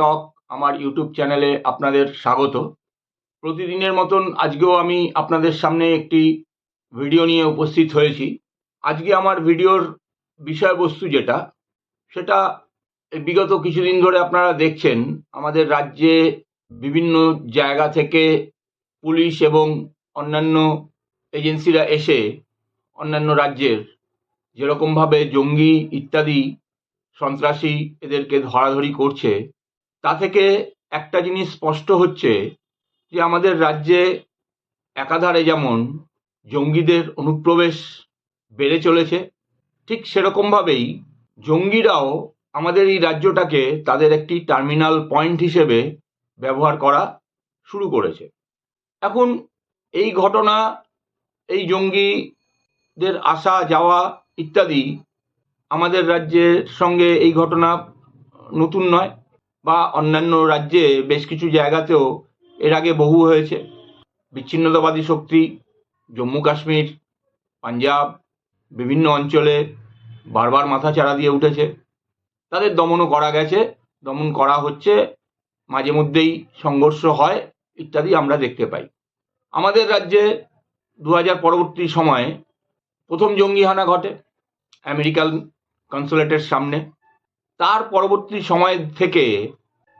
টক আমার ইউটিউব চ্যানেলে আপনাদের স্বাগত। প্রতিদিনের মতন আজকেও আমি আপনাদের সামনে একটি ভিডিও নিয়ে উপস্থিত হয়েছি। আজকে আমার ভিডিওর বিষয়বস্তু যেটা, সেটা বিগত কিছুদিন ধরে আপনারা দেখছেন, আমাদের রাজ্যে বিভিন্ন জায়গা থেকে পুলিশ এবং অন্যান্য এজেন্সিরা এসে অন্যান্য রাজ্যের যেরকমভাবে জঙ্গি ইত্যাদি সন্ত্রাসী এদেরকে ধরাধরি করছে, তা থেকে একটা জিনিস স্পষ্ট হচ্ছে যে আমাদের রাজ্যে একাধারে যেমন জঙ্গিদের অনুপ্রবেশ বেড়ে চলেছে, ঠিক সেরকমভাবেই জঙ্গিরাও আমাদের এই রাজ্যটাকে তাদের একটি টার্মিনাল পয়েন্ট হিসেবে ব্যবহার করা শুরু করেছে। এখন এই ঘটনা, এই জঙ্গিদের আসা, যাওয়া ইত্যাদি আমাদের রাজ্যের সঙ্গে এই ঘটনা নতুন নয় বা অন্যান্য রাজ্যে বেশ কিছু জায়গাতেও এর আগে বহু হয়েছে। বিচ্ছিন্নতাবাদী শক্তি, জম্মু কাশ্মীর, পাঞ্জাব, বিভিন্ন অঞ্চলে বারবার মাথাচাড়া দিয়ে উঠেছে। তাদের দমনও করা গেছে, দমন করা হচ্ছে, মাঝে মধ্যেই সংঘর্ষ হয় ইত্যাদি আমরা দেখতে পাই। আমাদের রাজ্যে দু হাজার পরবর্তী সময়ে প্রথম জঙ্গি হানা ঘটে। আমেরিকান কনসুলেটের সামনে। তার পরবর্তী সময় থেকে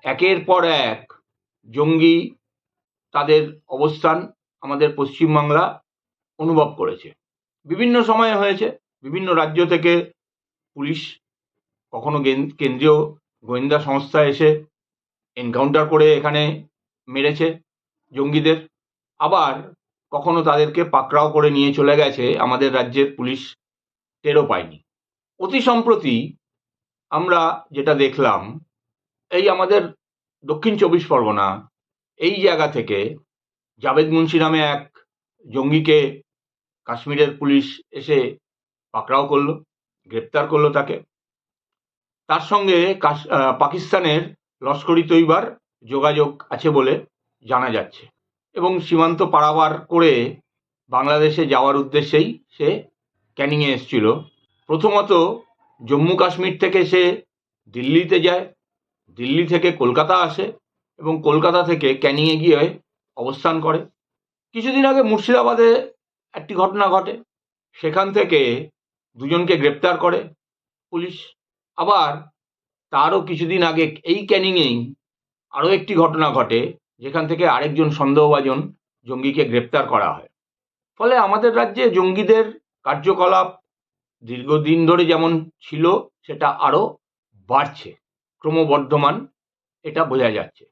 একের পর এক জঙ্গি তাদের অবস্থান আমাদের পশ্চিমবাংলা অনুভব করেছে। বিভিন্ন সময়ে হয়েছে, বিভিন্ন রাজ্য থেকে পুলিশ, কখনো কেন্দ্রীয় গোয়েন্দা সংস্থা এসে এনকাউন্টার করে এখানে মেরেছে জঙ্গিদের। আবার কখনো তাদেরকে পাকড়াও করে নিয়ে চলে গেছে, আমাদের রাজ্যের পুলিশ টেরও পায়নি। অতি সম্প্রতি আমরা যেটা দেখলাম, এই আমাদের দক্ষিণ চব্বিশ পরগনা, এই জায়গা থেকে জাভেদ মুন্সি নামে এক জঙ্গিকে কাশ্মীরের পুলিশ এসে পাকড়াও করল, গ্রেপ্তার করল তাকে। তার সঙ্গে পাকিস্তানের লস্করি তৈবার যোগাযোগ আছে বলে জানা যাচ্ছে এবং সীমান্ত পারাবার করে বাংলাদেশে যাওয়ার উদ্দেশ্যেই সে ক্যানিংয়ে এসেছিল। প্রথমত জম্মু কাশ্মীর থেকে সে দিল্লিতে যায়, দিল্লি থেকে কলকাতা আসে এবং কলকাতা থেকে ক্যানিংয়ে গিয়ে অবস্থান করে। কিছুদিন আগে মুর্শিদাবাদে একটি ঘটনা ঘটে। সেখান থেকে দুজনকে গ্রেপ্তার করে পুলিশ। আবার তারও কিছুদিন আগে এই ক্যানিংয়েই আরও একটি ঘটনা ঘটে, যেখান থেকে আরেকজন সন্দেহভাজন জঙ্গিকে গ্রেপ্তার করা হয়। ফলে আমাদের রাজ্যে জঙ্গিদের কার্যকলাপ দীর্ঘদিন ধরে যেমন ছিল, সেটা আরও বাড়ছে, ক্রমবর্ধমান, এটা বোঝা যাচ্ছে।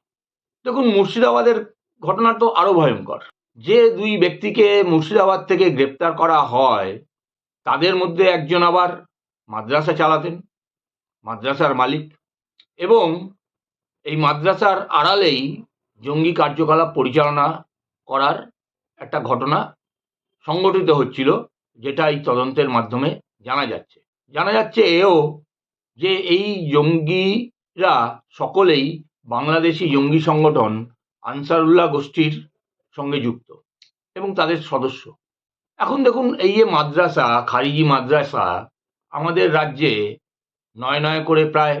দেখুন, মুর্শিদাবাদের ঘটনা তো আরও ভয়ঙ্কর। যে দুই ব্যক্তিকে মুর্শিদাবাদ থেকে গ্রেপ্তার করা হয়, তাদের মধ্যে একজন আবার মাদ্রাসা চালাতেন, মাদ্রাসার মালিক এবং এই মাদ্রাসার আড়ালেই জঙ্গি কার্যকলাপ পরিচালনা করার একটা ঘটনা সংগঠিত হচ্ছিল, যেটা এই তদন্তের মাধ্যমে জানা যাচ্ছে। জানা যাচ্ছে এও যে এই জঙ্গিরা সকলেই বাংলাদেশি জঙ্গি সংগঠন আনসারুল্লাহ গোষ্ঠীর সঙ্গে যুক্ত এবং তাদের সদস্য। এখন দেখুন এই যে মাদ্রাসা, খারিজি মাদ্রাসা আমাদের রাজ্যে নয় নয় করে প্রায়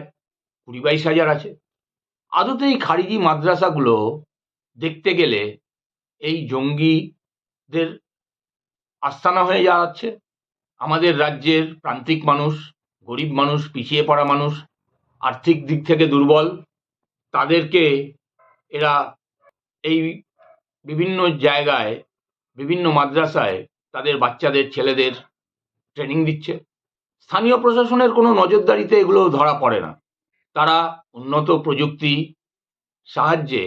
কুড়ি বাইশ হাজার আছে। আদতে এই খারিজি মাদ্রাসাগুলো দেখতে গেলে এই জঙ্গিদের আস্তানা হয়ে যাচ্ছে। আমাদের রাজ্যের প্রান্তিক মানুষ, গরিব মানুষ, পিছিয়ে পড়া মানুষ, আর্থিক দিক থেকে দুর্বল, তাদেরকে এরা এই বিভিন্ন জায়গায়, বিভিন্ন মাদ্রাসায় তাদের বাচ্চাদের, ছেলেদের ট্রেনিং দিচ্ছে। স্থানীয় প্রশাসনের কোনো নজরদারিতে এগুলো ধরা পড়ে না। তারা উন্নত প্রযুক্তি সাহায্যে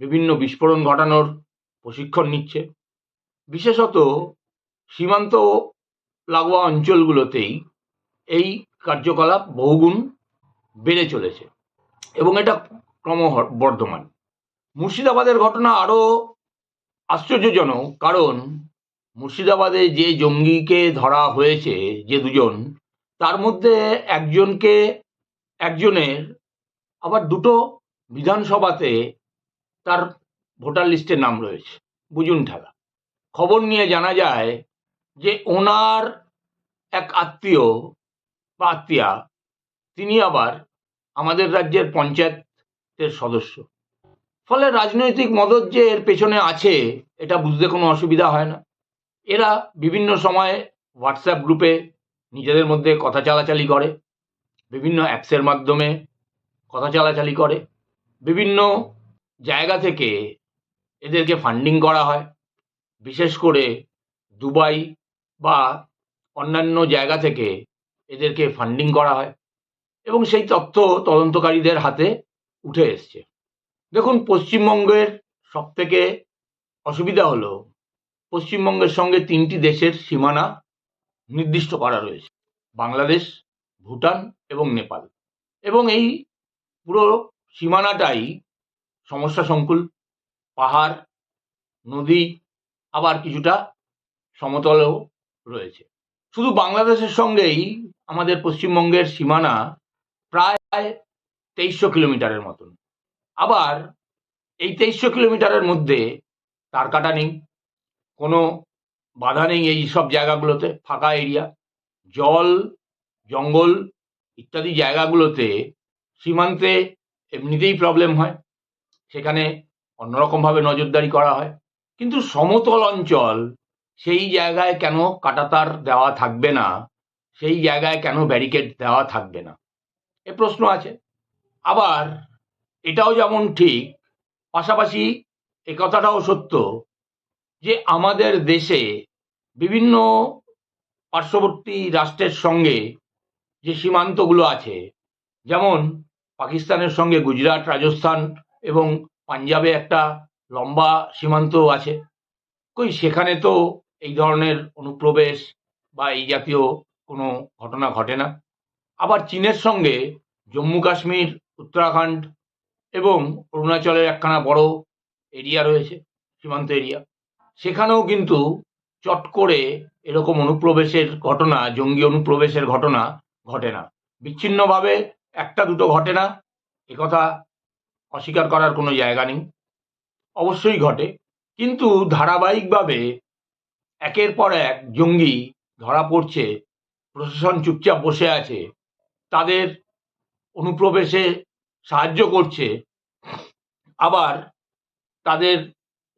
বিভিন্ন বিস্ফোরণ ঘটানোর প্রশিক্ষণ নিচ্ছে। বিশেষত সীমান্ত লাগোয়া অঞ্চলগুলোতেই এই কার্যকলাপ বহুগুণ বেড়ে চলেছে এবং এটা ক্রমবর্ধমান। মুর্শিদাবাদের ঘটনা আরও আশ্চর্যজনক কারণ মুর্শিদাবাদে যে জঙ্গিকে ধরা হয়েছে, যে দুজন, তার মধ্যে একজনকে, একজনের আবার দুটো বিধানসভাতে তার ভোটার লিস্টে নাম রয়েছে বুঝুন ঠেলা খবর নিয়ে জানা যায় যে ওনার এক আত্মীয় বা আত্মীয়া, তিনি আবার আমাদের রাজ্যের পঞ্চায়েতের সদস্য। ফলে রাজনৈতিক মদত যে এর পেছনে আছে, এটা বুঝতে কোনো অসুবিধা হয় না। এরা বিভিন্ন সময়ে হোয়াটসঅ্যাপ গ্রুপে নিজেদের মধ্যে কথা চালাচালি করে, বিভিন্ন অ্যাপসের মাধ্যমে কথা চালাচালি করে, বিভিন্ন জায়গা থেকে এদেরকে ফান্ডিং করা হয়। বিশেষ করে দুবাই বা অন্যান্য জায়গা থেকে এদেরকে ফান্ডিং করা হয় এবং সেই তথ্য তদন্তকারীদের হাতে উঠে এসছে। দেখুন, পশ্চিমবঙ্গের সবথেকে অসুবিধা হলো, পশ্চিমবঙ্গের সঙ্গে তিনটি দেশের সীমানা নির্দিষ্ট করা রয়েছে, বাংলাদেশ, ভুটান এবং নেপাল। এবং এই পুরো সীমানাটাই সমস্যা সংকুল, পাহাড়, নদী আবার কিছুটা সমতলও রয়েছে। শুধু বাংলাদেশের সঙ্গেই আমাদের পশ্চিমবঙ্গের সীমানা প্রায় তেইশশো কিলোমিটারের মতন। আবার এই তেইশশো কিলোমিটারের মধ্যে তার কাটা নেই। কোনো বাধা নেই এই সব জায়গাগুলোতে, ফাঁকা এরিয়া। জল, জঙ্গল ইত্যাদি জায়গাগুলোতে সীমান্তে এমনিতেই প্রবলেম হয়। সেখানে অন্যরকমভাবে নজরদারি করা হয়। কিন্তু সমতল অঞ্চল সেই জায়গায় কেন কাটাতার দেওয়া থাকবে না? সেই জায়গায় কেন ব্যারিকেড দেওয়া থাকবে না? এ প্রশ্ন আছে। আবার এটাও যেমন ঠিক, পাশাপাশি এ কথাটাও সত্য যে আমাদের দেশে বিভিন্ন পার্শ্ববর্তী রাষ্ট্রের সঙ্গে যে সীমান্তগুলো আছে, যেমন পাকিস্তানের সঙ্গে গুজরাট, রাজস্থান এবং পাঞ্জাবে একটা লম্বা সীমান্ত আছে। কই সেখানে তো এই ধরনের অনুপ্রবেশ বা এই জাতীয় কোনো ঘটনা ঘটে না। আবার চীনের সঙ্গে জম্মু কাশ্মীর, উত্তরাখণ্ড এবং অরুণাচলের একখানা বড় এরিয়া রয়েছে, সীমান্ত এরিয়া। সেখানেও কিন্তু চট করে এরকম অনুপ্রবেশের ঘটনা, জঙ্গি অনুপ্রবেশের ঘটনা ঘটে না। বিচ্ছিন্নভাবে একটা দুটো ঘটে না একথা অস্বীকার করার কোনো জায়গা নেই। অবশ্যই ঘটে, কিন্তু ধারাবাহিকভাবে একের পর এক জঙ্গি ধরা পড়ছে, প্রশাসন চুপচাপ বসে আছে, তাদের অনুপ্রবেশে সাহায্য করছে, আবার তাদের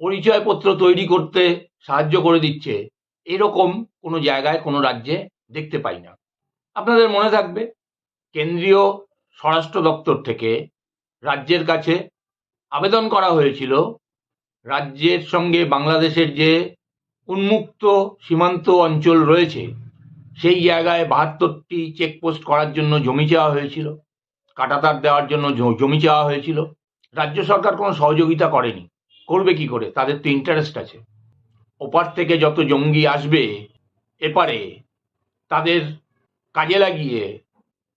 পরিচয়পত্র তৈরি করতে সাহায্য করে দিচ্ছে, এরকম কোনো জায়গায়, কোনো রাজ্যে দেখতে পাই না। আপনাদের মনে থাকবে, কেন্দ্রীয় স্বরাষ্ট্র দপ্তর থেকে রাজ্যের কাছে আবেদন করা হয়েছিল, রাজ্যের সঙ্গে বাংলাদেশের যে উন্মুক্ত সীমান্ত অঞ্চল রয়েছে, সেই জায়গায় বাহাত্তরটি চেকপোস্ট করার জন্য জমি চাওয়া হয়েছিল, কাটাতার দেওয়ার জন্য জমি চাওয়া হয়েছিল। রাজ্য সরকার কোনো সহযোগিতা করেনি। করবে কি করে? তাদের তো ইন্টারেস্ট আছে। ওপার থেকে যত জঙ্গি আসবে, এপারে তাদের কাজে লাগিয়ে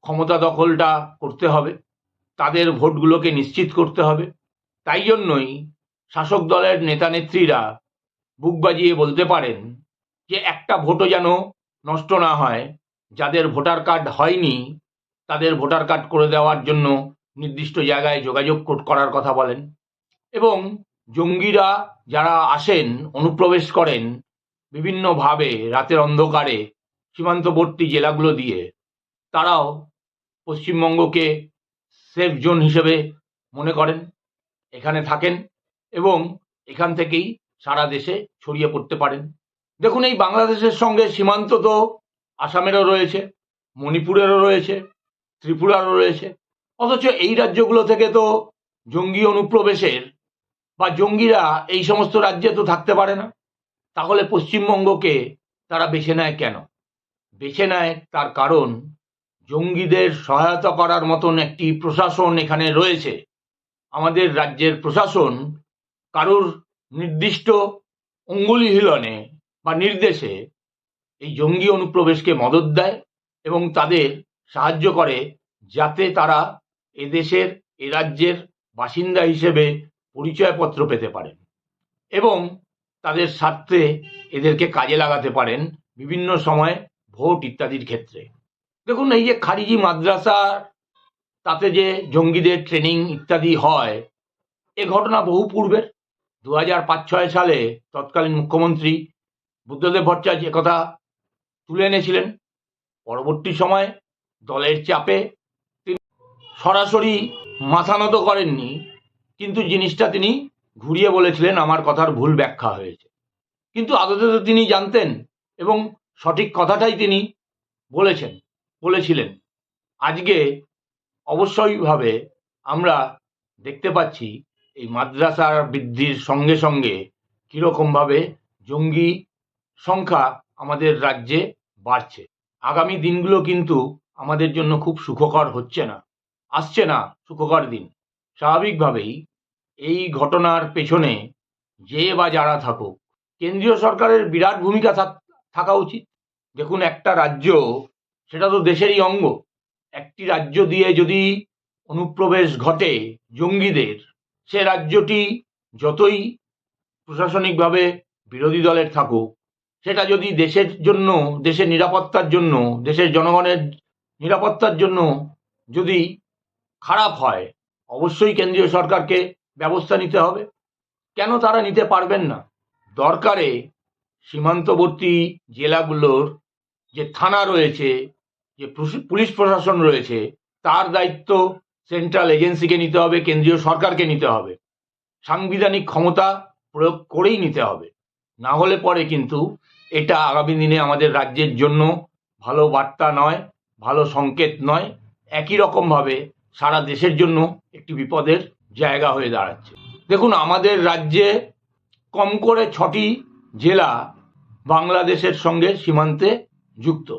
ক্ষমতা দখলটা করতে হবে। তাদের ভোটগুলোকে নিশ্চিত করতে হবে। তাই জন্যই শাসক দলের নেতা নেত্রীরা বুক বাজিয়ে বলতে পারেন যে একটা ভোটও যেন নষ্ট না হয়। যাদের ভোটার কার্ড হয়নি, তাদের ভোটার কার্ড করে দেওয়ার জন্য নির্দিষ্ট জায়গায় যোগাযোগ কর- করার কথা বলেন। এবং জঙ্গিরা যারা আসেন, অনুপ্রবেশ করেন, বিভিন্নভাবে রাতের অন্ধকারে সীমান্তবর্তী জেলাগুলো দিয়ে, তারাও পশ্চিমবঙ্গকে সেফ জোন হিসেবে মনে করেন, এখানে থাকেন এবং এখান থেকেই সারা দেশে ছড়িয়ে পড়তে পারেন। দেখুন, এই বাংলাদেশের সঙ্গে সীমান্ত তো আসামেরও রয়েছে, মণিপুরেরও রয়েছে, ত্রিপুরারও রয়েছে। অথচ এই রাজ্যগুলো থেকে তো জঙ্গি অনুপ্রবেশের বা জঙ্গিরা এই সমস্ত রাজ্যে তো থাকতে পারে না। তাহলে পশ্চিমবঙ্গকে তারা বেছে নেয় কেন? বেছে নেয় তার কারণ, জঙ্গিদের সহায়তা করার মতন একটি প্রশাসন এখানে রয়েছে। আমাদের রাজ্যের প্রশাসন কারুর নির্দিষ্ট অঙ্গুলি হিলনে বা নির্দেশে এই জঙ্গি অনুপ্রবেশকে মদত দেয় এবং তাদের সাহায্য করে যাতে তারা এদেশের, এ রাজ্যের বাসিন্দা হিসেবে পরিচয়পত্র পেতে পারেন এবং তাদের স্বার্থে এদেরকে কাজে লাগাতে পারেন বিভিন্ন সময় ভোট ইত্যাদির ক্ষেত্রে। দেখুন, এই যে খারিজি মাদ্রাসা তাতে যে জঙ্গিদের ট্রেনিং ইত্যাদি হয়, এ ঘটনা বহু পূর্বের। দু হাজার পাঁচ ছয় সালে তৎকালীন মুখ্যমন্ত্রী বুদ্ধদেব ভট্টাচার্য কথা তুলে এনেছিলেন। পরবর্তী সময় দলের চাপে তিনি সরাসরি মাথা নত করেননি, কিন্তু জিনিসটা তিনি ঘুরিয়ে বলেছিলেন, আমার কথার ভুল ব্যাখ্যা হয়েছে। কিন্তু আদতে তো তিনি জানতেন এবং সঠিক কথাটাই তিনি বলেছেন, বলেছিলেন। আজকে অবশ্যইভাবে আমরা দেখতে পাচ্ছি এই মাদ্রাসার বৃদ্ধির সঙ্গে সঙ্গে কীরকমভাবে জঙ্গি সংখ্যা আমাদের রাজ্যে বাড়ছে। আগামী দিনগুলো কিন্তু আমাদের জন্য খুব সুখকর হচ্ছে না, আসছে না সুখকর দিন। স্বাভাবিকভাবেই এই ঘটনার পেছনে যে বা যারা থাকুক, কেন্দ্রীয় সরকারের বিরাট ভূমিকা থাক- থাকা উচিত। দেখুন, একটা রাজ্য, সেটা তো দেশেরই অঙ্গ। একটি রাজ্য দিয়ে যদি অনুপ্রবেশ ঘটে জঙ্গিদের সে রাজ্যটি যতই প্রশাসনিকভাবে বিরোধী দলের থাকুক, সেটা যদি দেশের জন্য, দেশের নিরাপত্তার জন্য, দেশের জনগণের নিরাপত্তার জন্য যদি খারাপ হয়, অবশ্যই কেন্দ্রীয় সরকারকে ব্যবস্থা নিতে হবে। কেন তারা নিতে পারবেন না? দরকারে সীমান্তবর্তী জেলাগুলোর যে থানা রয়েছে, যে পুলিশ- প্রশাসন রয়েছে, তার দায়িত্ব সেন্ট্রাল এজেন্সিকে নিতে হবে, কেন্দ্রীয় সরকারকে নিতে হবে। সাংবিধানিক ক্ষমতা প্রয়োগ করেই নিতে হবে। না হলে পরে কিন্তু এটা আগামী দিনে আমাদের রাজ্যের জন্য ভালো বার্তা নয়, ভালো সংকেত নয়, একই রকমভাবে সারা দেশের জন্য একটি বিপদের জায়গা হয়ে দাঁড়াচ্ছে। দেখুন, আমাদের রাজ্যে কম করে ছটি জেলা বাংলাদেশের সঙ্গে সীমান্তে যুক্ত।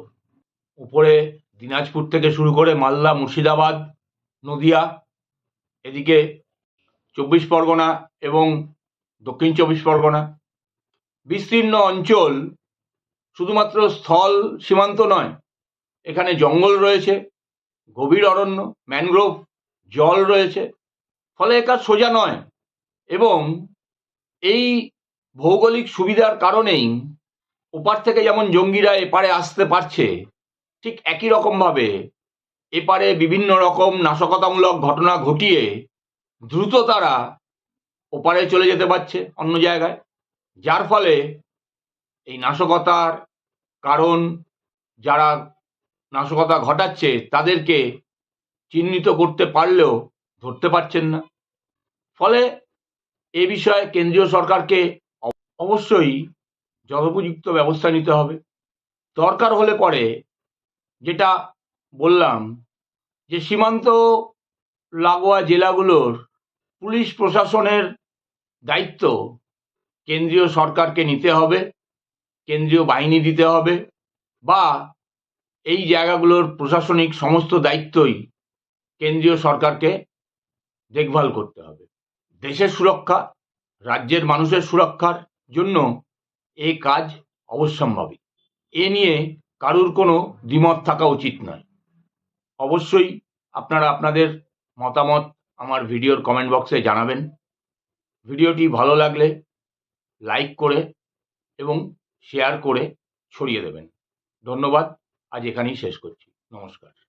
উপরে দিনাজপুর থেকে শুরু করে মালদা, মুর্শিদাবাদ নদিয়া, এদিকে চব্বিশ পরগনা এবং দক্ষিণ চব্বিশ পরগনা। বিস্তীর্ণ অঞ্চল শুধুমাত্র স্থল সীমান্ত নয়, এখানে জঙ্গল রয়েছে, গভীর অরণ্য, ম্যানগ্রোভ, জল রয়েছে, ফলে এ কাজ সোজা নয় এবং এই ভৌগোলিক সুবিধার কারণেই ওপার থেকে যেমন জঙ্গিরা এপারে আসতে পারছে, ঠিক একই রকমভাবে এপারে বিভিন্ন রকম নাশকতামূলক ঘটনা ঘটিয়ে দ্রুত তারা ওপারে চলে যেতে পারছে অন্য জায়গায়। যার ফলে এই নাশকতার কারণ যারা নাশকতা ঘটাচ্ছে তাদেরকে চিহ্নিত করতে পারলেও ধরতে পারছেন না। ফলে এ বিষয়ে কেন্দ্রীয় সরকারকে অবশ্যই যথোপযুক্ত ব্যবস্থা নিতে হবে। দরকার হলে পরে যেটা বললাম যে সীমান্ত লাগোয়া জেলাগুলোর পুলিশ প্রশাসনের দায়িত্ব কেন্দ্রীয় সরকারকে নিতে হবে, কেন্দ্রীয় বাহিনী দিতে হবে বা এই জায়গাগুলোর প্রশাসনিক সমস্ত দায়িত্বই কেন্দ্রীয় সরকারকে দেখভাল করতে হবে। দেশের সুরক্ষা, রাজ্যের মানুষের সুরক্ষার জন্য এই কাজ অবশ্যম্ভাবী। এ নিয়ে কারুর কোনো দ্বিমত থাকা উচিত নয়। অবশ্যই আপনারা আপনাদের মতামত আমার ভিডিওর কমেন্ট বক্সে জানাবেন। ভিডিওটি ভালো লাগলে লাইক করে এবং শেয়ার করে ছড়িয়ে দেবেন। ধন্যবাদ। আজ এখানেই শেষ করছি। নমস্কার।